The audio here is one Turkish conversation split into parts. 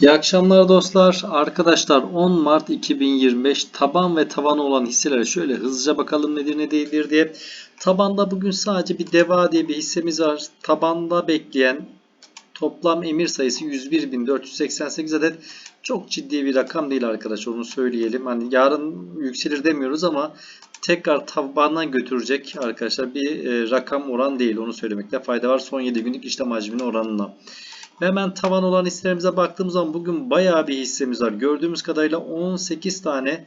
İyi akşamlar dostlar. Arkadaşlar 10 Mart 2025 taban ve tavan olan hisselere şöyle hızlıca bakalım nedir ne değildir diye. Tabanda bugün sadece bir deva diye bir hissemiz var. Tabanda bekleyen toplam emir sayısı 101.488 adet. Çok ciddi bir rakam değil arkadaşlar onu söyleyelim. Hani yarın yükselir demiyoruz ama tekrar tabandan götürecek arkadaşlar bir e, rakam oran değil. Onu söylemekte fayda var. Son 7 günlük işlem hacminin oranına. Hemen tavan olan hisselerimize baktığımız zaman bugün bayağı bir hissemiz var. Gördüğümüz kadarıyla 18 tane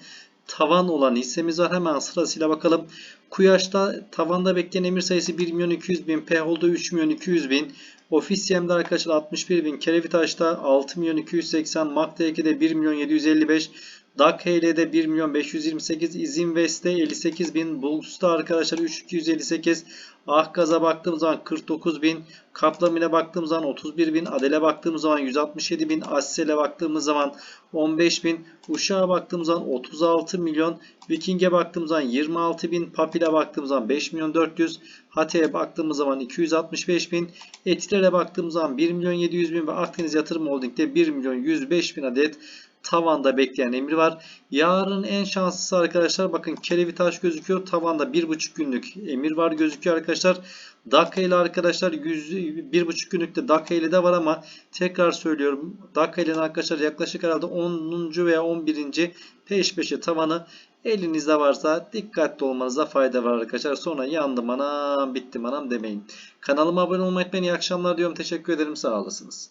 tavan olan hissemiz var. Hemen sırasıyla bakalım. Kuyaş'ta tavanda bekleyen emir sayısı 1 milyon 200 bin. Pehol'da 3 milyon 200 bin. Ofisiyem'de arkadaşlar 61 bin. Kerevitaş'ta 6 milyon 280. Mak'ta 1 milyon 755. DAK HL'de 1 milyon 528. İzinvest'te 58 bin. Bulut'ta arkadaşlar 3258. Ahgaz'a baktığımız zaman 49 bin. Kaplamin'e baktığımız zaman 31 bin. Adel'e baktığımız zaman 167 bin. Assel'e baktığımız zaman 15 bin. Uşak'a baktığımız zaman 36 milyon. Viking'e baktığımız zaman 26 bin. Papil'e baktığımız zaman 5 milyon 400. Hate'ye baktığımız zaman 265 bin. Etiler'e baktığımız zaman 1 milyon 700 bin ve Akdeniz Yatırım Holding'de 1 milyon 105 bin adet tavanda bekleyen emri var. Yarın en şanslısı arkadaşlar bakın Kerevitaş gözüküyor. Tavanda 1,5 günlük emir var gözüküyor arkadaşlar. Dakika ile arkadaşlar 100, 1,5 günlükte dakika ile de var ama tekrar söylüyorum. Dakika ile arkadaşlar yaklaşık herhalde 10. veya 11. peş peşe tavanı elinizde varsa dikkatli olmanıza fayda var arkadaşlar. Sonra yandım anam bittim anam demeyin. Kanalıma abone olmayı unutmayın. İyi akşamlar diyorum. Teşekkür ederim. Sağ olasınız.